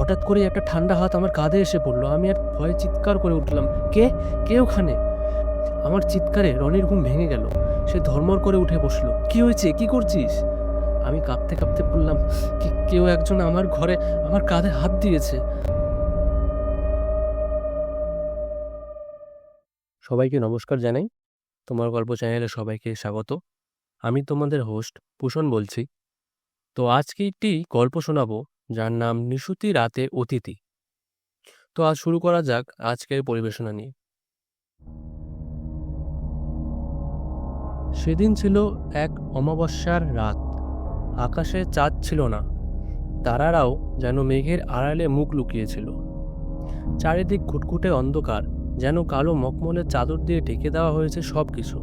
হঠাৎ করে একটা ঠান্ডা হাত আমার কাঁধে এসে পড়ল। আমি আর ভয়ে চিৎকার করে উঠলাম, কে? কে ওখানে? আমার চিৎকারে রনির ঘুম ভেঙে গেল। সে ধর্মর করে উঠে বসল, কি হয়েছে? কি করছিস? আমি কাঁপতে কাঁপতে বললাম, কি, কেউ একজন আমার ঘরে আমার কাঁধে হাত দিয়েছে। সবাইকে নমস্কার জানাই। তোমার গল্প চ্যানেলে সবাইকে স্বাগত। আমি তোমাদের হোস্ট ভূষণ বলছি। তো আজকে একটি গল্প শোনাবো। যার নাম নিশুতি রাতে অতিথি। তো আজ শুরু করা যাক আজকের পরিবেশনা নিয়ে। সেদিন ছিল এক অমাবস্যার রাত। আকাশে চাঁদ ছিল না। তারারাও যেন মেঘের আড়ালে মুখ লুকিয়েছিল। চারিদিক ঘুটঘুটে অন্ধকার, যেন কালো মখমলের চাদর দিয়ে ঢেকে দেওয়া হয়েছে সব কিছু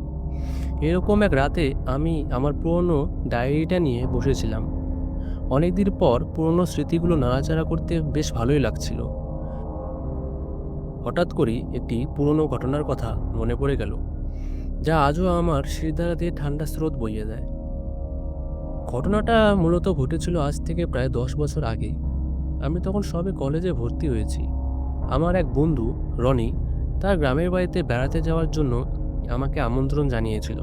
এরকম এক রাতে আমি আমার পুরনো ডায়েরিটা নিয়ে বসেছিলাম। অনেকদিন পর পুরনো স্মৃতিগুলো নাড়াচাড়া করতে বেশ ভালোই লাগছিল। হঠাৎ করেই একটি পুরনো ঘটনার কথা মনে পড়ে গেল, যা আজও আমার শিরদাঁড়া দিয়ে ঠান্ডা স্রোত বইয়ে দেয়। ঘটনাটা মূলত ঘটেছিল আজ থেকে প্রায় দশ বছর আগে। আমি তখন সবে কলেজে ভর্তি হয়েছি। আমার এক বন্ধু, রনি, তার গ্রামের বাড়িতে বেড়াতে যাওয়ার জন্য আমাকে আমন্ত্রণ জানিয়েছিল।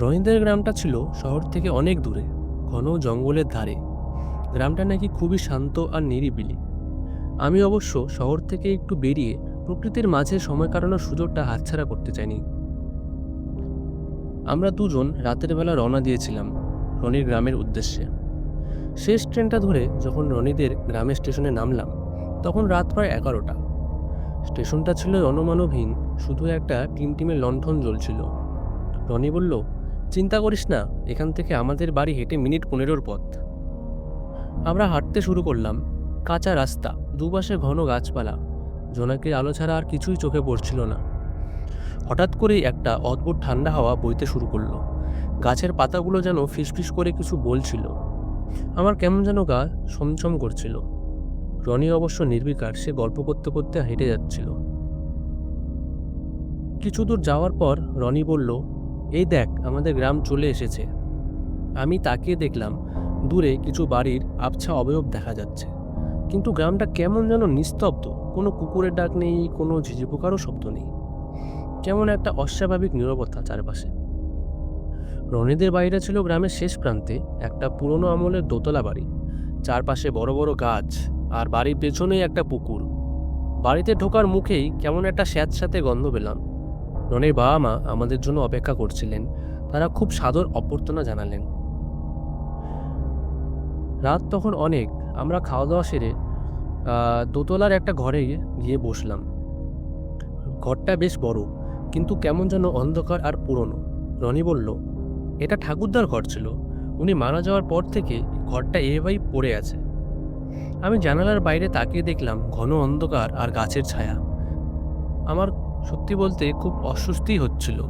রহিনদের গ্রামটা ছিল শহর থেকে অনেক দূরে। ঘন জঙ্গলের ধারে। গ্রামটা নাকি খুবই শান্ত আর নিরিবিলি। আমি অবশ্য শহর থেকে একটু বেরিয়ে প্রকৃতির মাঝে সময় কাটানোর সুযোগটা হাতছাড়া করতে চাইনি। আমরা দুজন রাতের বেলা রওনা দিয়েছিলাম রনির গ্রামের উদ্দেশ্যে। শেষ ট্রেনটা ধরে যখন রনিদের গ্রামের স্টেশনে নামলাম, তখন রাত প্রায় এগারোটা। স্টেশনটা ছিল রণমানবহীন, শুধু একটা টিমটিমের লণ্ঠন জ্বলছিল। রনি বলল চিন্তা করিস না, এখান থেকে আমাদের বাড়ি হেঁটে মিনিট পনেরোর পথ। আমরা হাঁটতে শুরু করলাম, কাঁচা রাস্তা, দুপাশে ঘন গাছপালা। জোনাকির আলো ছাড়া আর কিছুই চোখে পড়ছিল না। হঠাৎ করেই একটা অদ্ভুত ঠান্ডা হাওয়া বইতে শুরু করল। গাছের পাতাগুলো যেন ফিসফিস করে কিছু বলছিল। আমার কেমন যেন গা সমছম করছিল। রনি অবশ্য নির্বিকার, সে গল্প করতে করতে হেঁটে যাচ্ছিল। কিছু দূর যাওয়ার পর রনি বলল এই দেখ, আমাদের গ্রাম চলে এসেছে। আমি তাকিয়ে দেখলাম, দূরে কিছু বাড়ির আবছা অবয়ব দেখা যাচ্ছে। কিন্তু গ্রামটা কেমন যেন নিস্তব্ধ। কোনো কুকুরের ডাক নেই, কোনো ঝিঝি পোকারও শব্দ নেই। কেমন একটা অস্বাভাবিক নীরবতা চারপাশে। রনিদের বাড়িটা ছিল গ্রামের শেষ প্রান্তে, একটা পুরনো আমলের দোতলা বাড়ি। চারপাশে বড় বড় গাছ, আর বাড়ির পেছনেই একটা পুকুর। বাড়িতে ঢোকার মুখেই কেমন একটা স্যাঁত স্যাঁতস্যাঁতে গন্ধ পেলাম। রনির বাবা মা আমাদের জন্য অপেক্ষা করছিলেন। তারা খুব সাদর অভ্যর্থনা জানালেন। রাত তখন অনেক। আমরা খাওয়া দাওয়া সেরে দোতলার একটা ঘরে গিয়ে বসলাম। ঘরটা বেশ বড়, কিন্তু কেমন যেন অন্ধকার আর পুরনো। রনি বলল, এটা ঠাকুরদার ঘর ছিল। উনি মারা যাওয়ার পর থেকে ঘরটা এভাবেই পড়ে আছে। আমি জানালার বাইরে তাকিয়ে দেখলাম ঘন অন্ধকার আর গাছের ছায়া। আমার সত্যি বলতে খুব অস্বস্তি হচ্ছিল।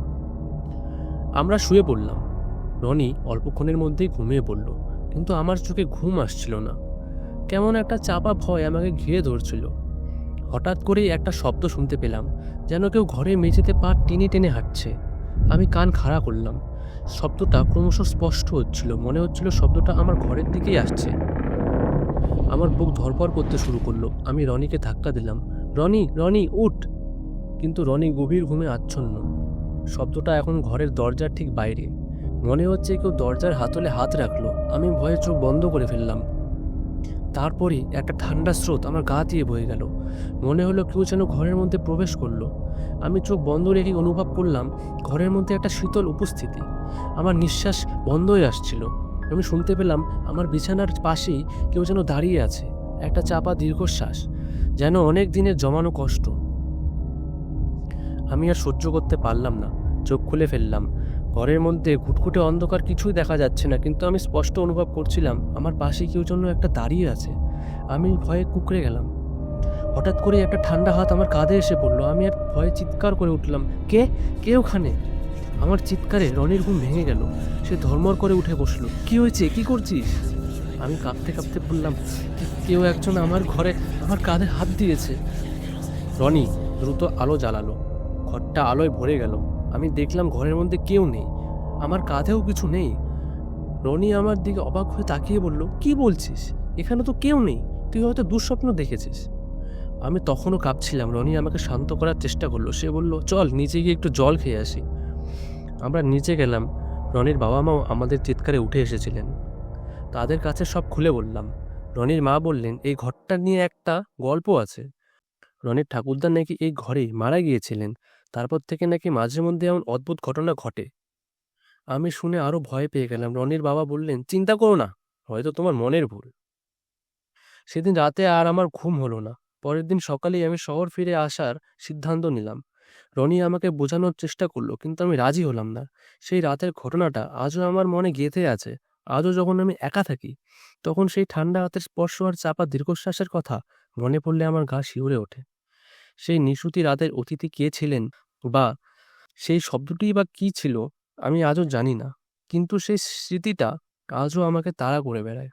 আমরা শুয়ে পড়লাম। রনি অল্পক্ষণের মধ্যেই ঘুমিয়ে পড়ল, কিন্তু আমার চোখে ঘুম আসছিল না। কেমন একটা চাপা ভয় আমাকে ঘিরে ধরছিল। হঠাৎ করেই একটা শব্দ শুনতে পেলাম, যেন কেউ ঘরে মেঝেতে পা টেনে টেনে হাঁটছে। আমি কান খাড়া করলাম। শব্দটা ক্রমশ স্পষ্ট হচ্ছিল, মনে হচ্ছিল শব্দটা আমার ঘরের দিকেই আসছে। আমার বুক ধরপড় করতে শুরু করল। আমি রনিকে ধাক্কা দিলাম। রনি রনি, উঠ! কিন্তু রনি গভীর ঘুমে আচ্ছন্ন। শব্দটা এখন ঘরের দরজার ঠিক বাইরে। মনে হচ্ছে কেউ দরজার হাতলে হাত রাখল। আমি ভয়ে চোখ বন্ধ করে ফেললাম। তারপরে একটা ঠান্ডা স্রোত আমার গা দিয়ে বয়ে গেল। মনে হলো কেউ যেন ঘরের মধ্যে প্রবেশ করল। আমি চোখ বন্ধ রেখে অনুভব করলাম, ঘরের মধ্যে একটা শীতল উপস্থিতি। আমার নিঃশ্বাস বন্ধ হয়ে আসছিল। আমি শুনতে পেলাম, আমার বিছানার পাশেই কেউ যেন দাঁড়িয়ে আছে। একটা চাপা দীর্ঘশ্বাস, যেন অনেক দিনের জমানো কষ্ট। আমি আর সহ্য করতে পারলাম না। চোখ খুলে ফেললাম। ঘরের মধ্যে ঘুটঘুটে অন্ধকার কিছুই দেখা যাচ্ছে না, কিন্তু আমি স্পষ্ট অনুভব করছিলাম, আমার পাশে কেউ জন্য একটা দাঁড়িয়ে আছে। আমি ভয়ে কুকড়ে গেলাম। হঠাৎ করে একটা ঠান্ডা হাত আমার কাঁধে এসে পড়ল। আমি আর ভয়ে চিৎকার করে উঠলাম, কে? কে ওখানে? আমার চিৎকারে রনির ঘুম ভেঙে গেল। সে ধর্মর করে উঠে বসল, কি হয়েছে? কি করছিস? আমি কাঁপতে কাঁপতে বললাম কেউ একজন আমার ঘরে আমার কাঁধে হাত দিয়েছে। রনি দ্রুত আলো জ্বালালো। ঘরটা আলোয় ভরে গেল। আমি দেখলাম ঘরের মধ্যে কেউ নেই। আমার কাঁধেও কিছু নেই। রনি আমার দিকে অবাক হয়ে তাকিয়ে বলল, কি বলছিস? এখানে তো কেউ নেই। তুই হয়তো দুঃস্বপ্ন দেখেছিস। আমি তখনও কাঁপছিলাম। রনি আমাকে শান্ত করার চেষ্টা করল। সে বলল, চল, নিচে গিয়ে একটু জল খেয়ে আসি। আমরা নিচে গেলাম। রনির বাবা মাও আমাদের চিৎকারে উঠে এসেছিলেন। তাদের কাছে সব খুলে বললাম। রনির মা বললেন, এই ঘরটা নিয়ে একটা গল্প আছে। রনির ঠাকুরদা নাকি এই ঘরেই মারা গিয়েছিলেন। তারপর থেকে নাকি মাঝে মধ্যে এমন অদ্ভুত ঘটনা ঘটে। আমি শুনে আরও ভয় পেয়ে গেলাম। রনির বাবা বললেন, চিন্তা করো না, হয়তো তোমার মনের ভুল। সেদিন রাতে আর আমার ঘুম হলো না। পরের দিন সকালেই আমি শহর ফিরে আসার সিদ্ধান্ত নিলাম। রনি আমাকে বোঝানোর চেষ্টা করল, কিন্তু আমি রাজি হলাম না। সেই রাতের ঘটনাটা আজও আমার মনে গেঁথে আছে। আজও যখন আমি একা থাকি, তখন সেই ঠান্ডা হাতের স্পর্শ আর চাপা দীর্ঘশ্বাসের কথা মনে পড়লে আমার গা শিউরে ওঠে। সেই নিশুতি রাতের অতিথি কে ছিলেন বা সেই শব্দটি বা কি ছিল, আমি আজও জানি না। কিন্তু সেই স্মৃতিটা আজও আমাকে তাড়া করে বেড়ায়।